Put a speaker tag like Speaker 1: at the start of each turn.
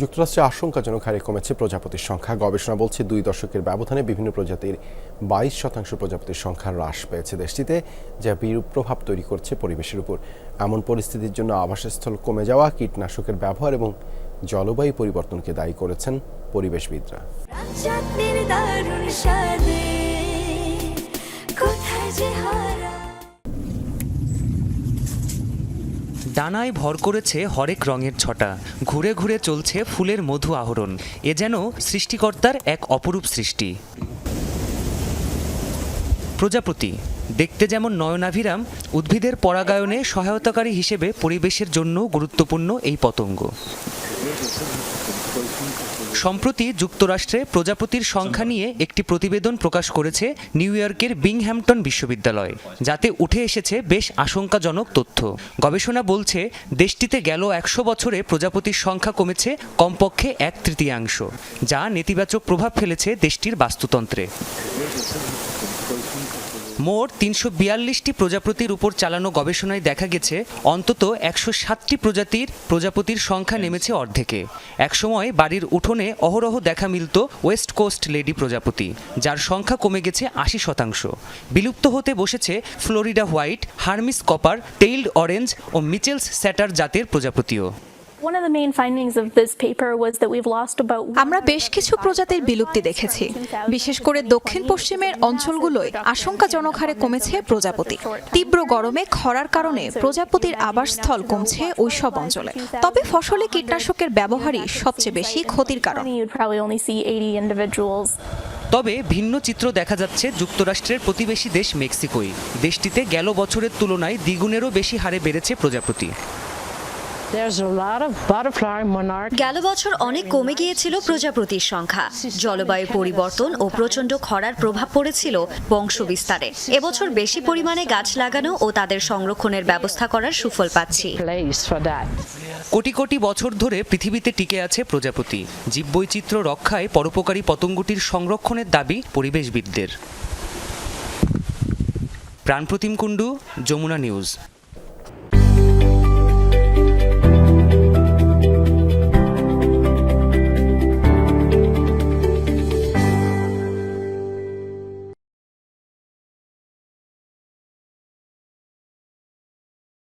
Speaker 1: যুক্তরাষ্ট্রে আশঙ্কাজনক হারে কমেছে প্রজাপতির সংখ্যা। গবেষণা বলছে দুই দশকের ব্যবধানে বিভিন্ন প্রজাতির বাইশ শতাংশ প্রজাপতির সংখ্যা হ্রাস পেয়েছে দেশটিতে, যা বিরূপ প্রভাব তৈরি করছে পরিবেশের উপর। এমন পরিস্থিতির জন্য আবাসস্থল কমে যাওয়া, কীটনাশকের ব্যবহার এবং জলবায়ু পরিবর্তনকে দায়ী করেছেন পরিবেশবিদরা।
Speaker 2: ডানায় ভর করেছে হরেক রঙের ছটা। ঘুরে ঘুরে চলছে ফুলের মধু আহরণ। এ যেন সৃষ্টিকর্তার এক অপরূপ সৃষ্টি। প্রজাপতি, দেখতে যেমন নয়নাভিরাম, উদ্ভিদের পরাগায়নে সহায়তাকারী হিসেবে পরিবেশের জন্য গুরুত্বপূর্ণ এই পতঙ্গ। সম্প্রতি যুক্তরাষ্ট্রে প্রজাপতির সংখ্যা নিয়ে একটি প্রতিবেদন প্রকাশ করেছে নিউ ইয়র্কের বিংহ্যাম্পটন বিশ্ববিদ্যালয়, যাতে উঠে এসেছে বেশ আশঙ্কাজনক তথ্য। গবেষণা বলছে, দেশটিতে গেল একশো বছরে প্রজাপতির সংখ্যা কমেছে কমপক্ষে এক তৃতীয়াংশ, যা নেতিবাচক প্রভাব ফেলেছে দেশটির বাস্তুতন্ত্রে। মোট তিনশো বিয়াল্লিশটি প্রজাপতির উপর চালানো গবেষণায় দেখা গেছে, অন্তত একশো সাতটি প্রজাতির প্রজাপতির সংখ্যা নেমেছে অর্ধেকে। একসময় বাড়ির উঠোনে অহরহ দেখা মিলত ওয়েস্ট কোস্ট লেডি প্রজাপতি, যার সংখ্যা কমে গেছে আশি শতাংশ। বিলুপ্ত হতে বসেছে Florida white, Hermes copper, tailed orange ও মিচেলস স্যাটার জাতের প্রজাপতিও।
Speaker 3: One of the main findings of this paper was that we've lost about
Speaker 4: আমরা বেশ কিছু প্রজাতির বিলুপ্তি দেখেছি। বিশেষ করে দক্ষিণ পশ্চিমের অঞ্চলগুলোয় আশঙ্কাজনক হারে কমেছে প্রজাপতি। তীব্র গরমে খরার কারণে প্রজাপতির আবাসস্থল কমছে ওইসব অঞ্চলে। তবে ফসলে কীটনাশকের ব্যবহারই সবচেয়ে বেশি ক্ষতির কারণ।
Speaker 3: You'd probably only see 80 individuals.
Speaker 2: তবে ভিন্ন চিত্র দেখা যাচ্ছে যুক্তরাষ্ট্রের প্রতিবেশী দেশ মেক্সিকোয়। দেশটিতে গেল বছরের তুলনায় দ্বিগুণেরও বেশি হারে বেড়েছে প্রজাপতি।
Speaker 5: গেল বছর অনেক কমে গিয়েছিল প্রজাপতির সংখ্যা। জলবায়ু পরিবর্তন ও প্রচণ্ড খরার প্রভাব পড়েছিল বংশ বিস্তারে এবছর বেশি পরিমাণে গাছ লাগানো ও তাদের সংরক্ষণের ব্যবস্থা করার সুফল পাচ্ছি।
Speaker 2: কোটি কোটি বছর ধরে পৃথিবীতে টিকে আছে প্রজাপতি। জীববৈচিত্র্য রক্ষায় পরোপকারী পতঙ্গটির সংরক্ষণের দাবি পরিবেশবিদদের। প্রাণপ্রতিম কুণ্ডু যমুনা নিউজ।